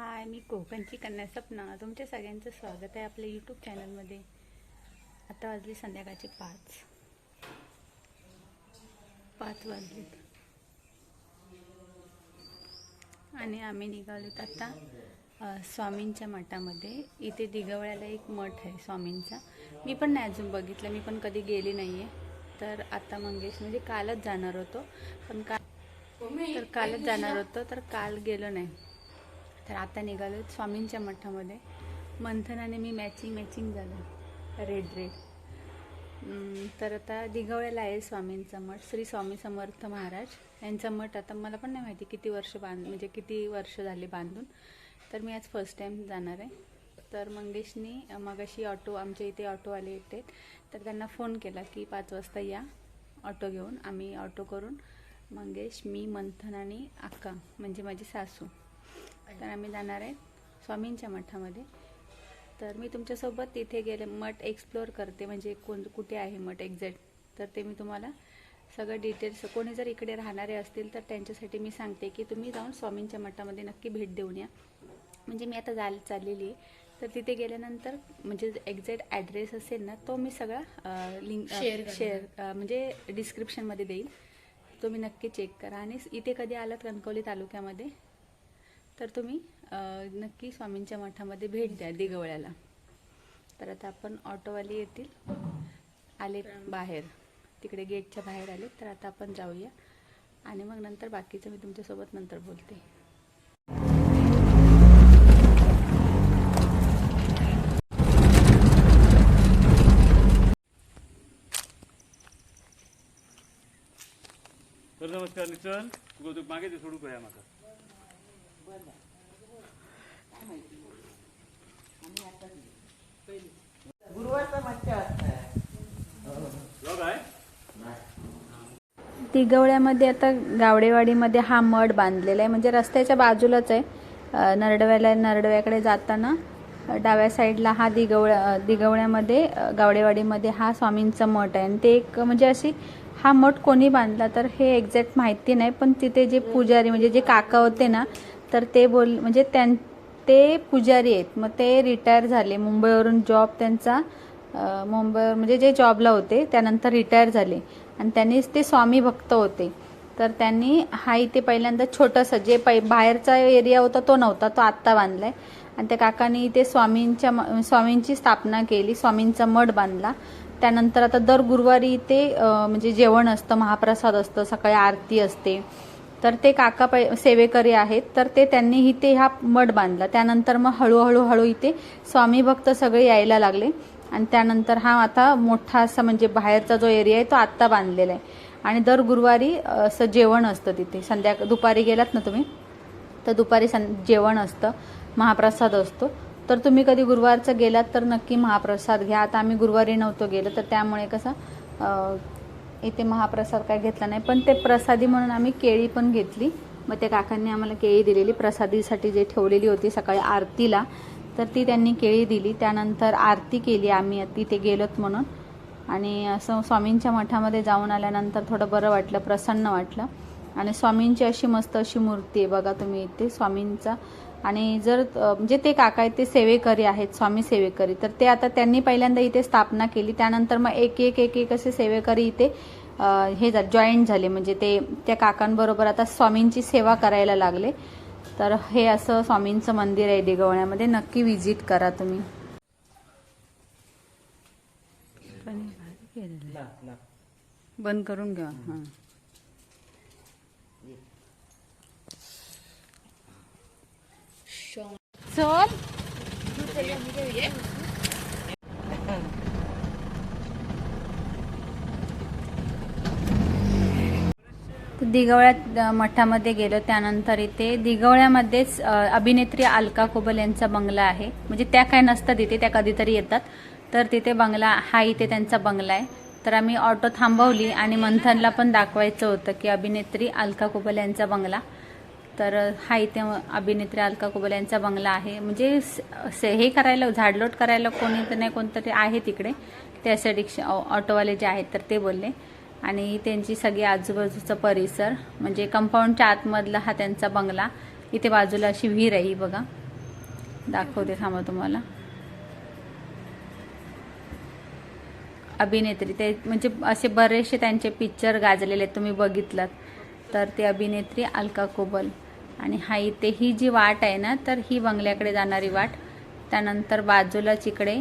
हाय मी कोकणची कन्या सपना. तुमच्या सगळ्यांचं स्वागत आहे आपल्या यूट्यूब चॅनलमध्ये आता वाजली संध्याकाळचे पाच. पाच वाजलेत. आणि आम्ही निघालोत आता स्वामींच्या मठामध्ये. इथे दिगवळ्याला एक मठ आहे स्वामींचा. मी पण नाही अजून बघितलं मी पण कधी गेली नाही आहे तर आता मंगेश म्हणजे कालच जाणार होतो. पण का तर कालच जाणार होतो तर काल गेलो नाही. तर आता निघालो स्वामींच्या मठामध्ये. मंथनाने मी मॅचिंग मॅचिंग झालं. रेड रेड तर आता दिघवळ्याला आहे स्वामींचा मठ. श्री स्वामी समर्थ महाराज. यांचा मठ आता मला पण नाही माहिती किती वर्ष बांध म्हणजे किती वर्ष झाले बांधून. तर मी आज फर्स्ट टाईम जाणार आहे. तर मंगेशनी मगाशी ऑटो आमच्या इथे ऑटोवाले येते तर त्यांना फोन केला की पाच वाजता या. ऑटो घेऊन आम्ही ऑटो करून मंगेश मी मंथन आणि अक्का म्हणजे माझी सासू. तर आम्ही जाणार आहे स्वामींच्या मठामध्ये. तर मी तुमच्यासोबत तिथे गेले मठ एक्सप्लोअर करते म्हणजे कोण कुठे आहे मठ एक्झॅक्ट तर ते मी तुम्हाला सगळं डिटेल्स कोणी जर इकडे राहणारे असतील तर त्यांच्यासाठी मी सांगते की तुम्ही जाऊन स्वामींच्या मठामध्ये नक्की भेट देऊन या. म्हणजे मी आता जायला चाललेली आहे. तर तिथे गेल्यानंतर म्हणजे एक्झॅक्ट ॲड्रेस असेल ना तो मी सगळा लिंक शेअर म्हणजे डिस्क्रिप्शनमध्ये देईल. तो मी नक्की चेक करा. आणि इथे कधी आलात कणकवली तालुक्यामध्ये? तर तुम्ही नक्की स्वामींच्या मठामध्ये भेट द्या दिगवळ्याला तर आता आपण ऑटोवाले येतील आले बाहेर. तिकडे गेटच्या बाहेर आले तर आता आपण जाऊया. आणि मग नंतर बाकीचं मी तुमच्यासोबत नंतर बोलते. तर नमस्कार निचल तुका तू मागे ते सोडू कया म्हाका हो काय तिगवळ्यामध्ये आता गावडेवाडीमध्ये हा मठ बांधलेला आहे. म्हणजे रस्त्याच्या बाजूलाच आहे. नरडव्याला नरडव्याकडे जाताना डाव्या साईडला हा दिगवळ्या अ, दिगवळ्यामध्ये गावडेवाडीमध्ये हा स्वामींचा मठ आहे. आणि ते एक म्हणजे अशी हा मठ कोणी बांधला तर हे एक्झॅक्ट माहिती नाही पण तिथे जे पुजारी म्हणजे जे काका होते ना तर ते बोल म्हणजे त्यां ते पुजारी आहेत. मग ते रिटायर झाले. मुंबईवरून जॉब त्यांचा मुंबईवर म्हणजे जे जॉबला होते त्यानंतर रिटायर झाले. आणि त्यांनीच ते स्वामी भक्त होते. तर त्यांनी हा इथे पहिल्यांदा छोटंसं जे पै बाहेरचा एरिया होता तो नव्हता तो आत्ता बांधलाय. आणि त्या काकांनी इथे स्वामींच्या म- स्वामींची स्थापना केली स्वामींचा मठ बांधला. त्यानंतर आता दर गुरुवारी इथे म्हणजे जेवण असतं महाप्रसाद असतं सकाळी आरती असते. तर ते काका पै सेवेकरी आहेत तर ते त्यांनी इथे हा मठ बांधला. त्यानंतर मग हळूहळू हळू इथे स्वामी भक्त सगळे यायला लागले. आणि त्यानंतर हा आता मोठा असा म्हणजे बाहेरचा जो एरिया आहे तो आत्ता बांधलेला आहे. आणि दर गुरुवारी असं जेवण असतं तिथे. संध्या दुपारी गेलात ना तुम्ही? तर दुपारी सं जेवण असतं. महाप्रसाद असतो. तर तुम्ही कधी गुरुवारचं गेलात तर नक्की महाप्रसाद घ्या. आता आम्ही गुरुवारी नव्हतो गेलो तर त्यामुळे कसं इथे महाप्रसाद काय घेतला नाही. पण ते प्रसादी म्हणून आम्ही केळी पण घेतली. मग त्या काकांनी आम्हाला केळी दिलेली. प्रसादीसाठी जे ठेवलेली होती सकाळी आरतीला तर ती त्यांनी केळी दिली. त्यानंतर आरती केली आम्ही तिथे गेलोत म्हणून. आणि असं स्वामींच्या मठामध्ये जाऊन आल्यानंतर थोडं बरं वाटलं प्रसन्न वाटलं. आणि स्वामींची अशी मस्त अशी मूर्ती आहे बघा तुम्ही इथे स्वामींचा. आणि जर म्हणजे ते काका आहेत ते सेवेकरी आहेत स्वामी सेवेकरी. तर ते आता त्यांनी पहिल्यांदा इथे स्थापना केली. त्यानंतर मग एक एक एक एक असे सेवेकरी इथे हे जॉईंट झाले. म्हणजे ते त्या काकांबरोबर आता स्वामींची सेवा करायला लागले. तर हे असं स्वामींचं मंदिर आहे देगवण्यामध्ये नक्की व्हिजिट करा तुम्ही. बंद करून घ्या. हां. चल. दिगवळ्या मठामध्ये गेलो. त्यानंतर इथे दिगवळ्यामध्येच अभिनेत्री अलका कुबल यांचा बंगला आहे. म्हणजे त्या काय नसतात इथे त्या कधीतरी येतात. तर तिथे बंगला हा इथे त्यांचा बंगला आहे. तर आम्ही ऑटो थांबवली आणि मंथनला पण दाखवायचं होतं की अभिनेत्री अलका कुबल यांचा बंगला. तर हा इथे अभिनेत्री अलका कुबल यांचा बंगला आहे. म्हणजे स- से- हे करायला झाडलोट करायला कोणी तर नाही कोणतरी आहे तिकडे. त्यासाठी रिक्षा ऑटोवाले जे आहेत तर ते बोलले. आणि त्यांची सगळी आजूबाजूचा परिसर म्हणजे कंपाऊंडच्या आतमधला हा त्यांचा बंगला इथे बाजूला अशी विहीर आहे ही बघा. दाखवते थांबा तुम्हाला. अभिनेत्री ते म्हणजे असे बरेचसे त्यांचे पिक्चर गाजलेले आहेत तुम्ही बघितलात. तर ते अभिनेत्री अलका कोबल. आणि हा इथे ही जी वाट आहे ना तर ही बंगल्याकडे जाणारी वाट. त्यानंतर बाजूलाच इकडे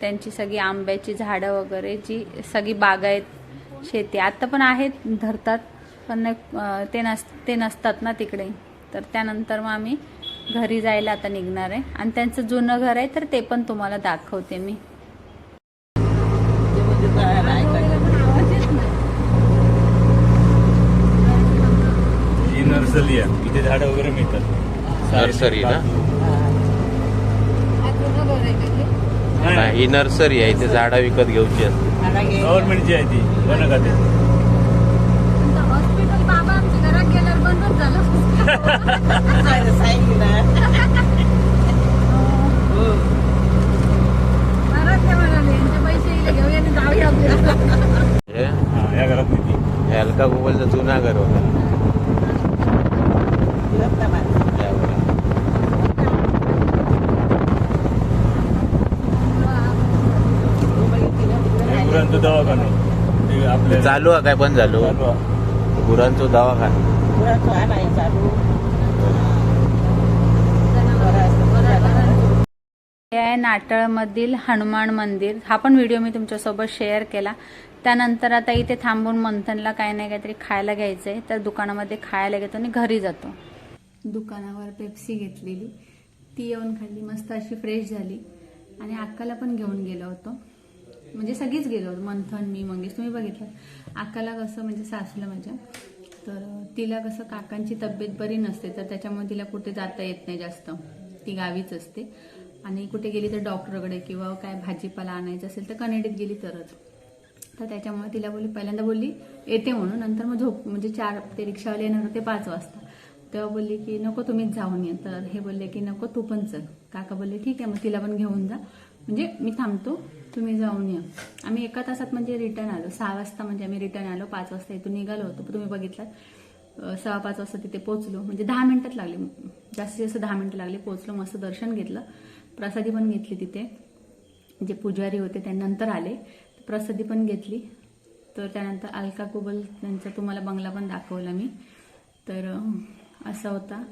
त्यांची सगळी आंब्याची झाडं वगैरे जी सगळी बागायत शेती. आता पण आहेत धरतात पण ते नस ते नसतात ना तिकडे. तर त्यानंतर मग आम्ही घरी जायला आता निघणार आहे. आणि त्यांचं जुनं घर आहे तर ते पण तुम्हाला दाखवते मी. नर्सरी आहे. इथे झाडं वगैरे मिळतात. नर्सरी ना? नाही, ही नर्सरी आहे ते झाडं विकत घेऊची असते गव्हर्नमेंटची आहे ती वन खाते हॉस्पिटल बाबा आमच्या घरात गेल्यावर बंदच झालं हे हा या घरात नाही ती हे अलका गोगलचं जुना घर होतं त्यावर. हे गुरांचं दवाखाना ते आपल्या चालू आहे. काय बंद झालो. गुरांचो दवाखाना. हे आहे नाटळमधील हनुमान मंदिर. हा पण व्हिडिओ मी तुमच्यासोबत शेअर केला. त्यानंतर आता इथे थांबून मंथनला काही नाही काहीतरी खायला घ्यायचं आहे तर दुकानामध्ये खायला घेतो आणि घरी जातो. दुकानावर पेप्सी घेतलेली. ती येऊन खाल्ली. मस्त अशी फ्रेश झाली. आणि अक्काला पण घेऊन गेलो होतो. म्हणजे सगळीच गेलो. होतो मंथन मी मंगेश तुम्ही बघितलं. अक्काला कसं म्हणजे सासूला माझ्या. तर तिला कसं काकांची तब्येत बरी नसते तर त्याच्यामुळे तिला कुठे जाता येत नाही जास्त. ती गावीच असते. आणि कुठे गेली तर डॉक्टरकडे किंवा काय भाजीपाला आणायचं असेल तर कनेडीत गेली तरच. तर त्याच्यामुळे तिला बोलली पहिल्यांदा बोलली येते म्हणून. नंतर मग झोप म्हणजे चार ते रिक्षावाले येणार होते पाच वाजता. तेव्हा बोलली की नको तुम्हीच जाऊन ये. तर हे बोलले की नको तू पण चल. काका बोलले ठीक आहे मग तिला पण घेऊन जा. म्हणजे मी थांबतो तुम्ही जाऊन या. आम्ही एका तासात म्हणजे रिटर्न आलो. सहा वाजता म्हणजे आम्ही रिटर्न आलो पाच वाजता इथून निघालो होतो. तुम्ही बघितलात सहा पाच वाजता तिथे पोहोचलो. म्हणजे दहा मिनिटात लागले. जास्तीत जास्त दहा मिनिटं लागले. पोहोचलो मस्त दर्शन घेतलं. प्रसादी पण घेतली तिथे. जे पुजारी होते ते नंतर आले. प्रसादी पण घेतली. तर त्यानंतर अलका कुबल त्यांचा तुम्हाला बंगला पण दाखवला मी. तर असा होता.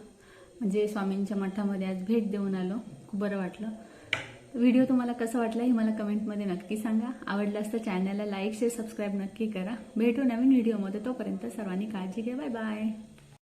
म्हणजे स्वामींच्या मठामध्ये आज भेट देऊन आलो. खूप बरं वाटलं. व्हिडिओ तुम्हाला कसं वाटला हे मला कमेंटमध्ये नक्की सांगा. आवडलं असतं चॅनलला लाईक शेअर सबस्क्राईब नक्की करा. भेटू नवीन व्हिडिओमध्ये. तोपर्यंत सर्वांनी काळजी घ्या. Bye bye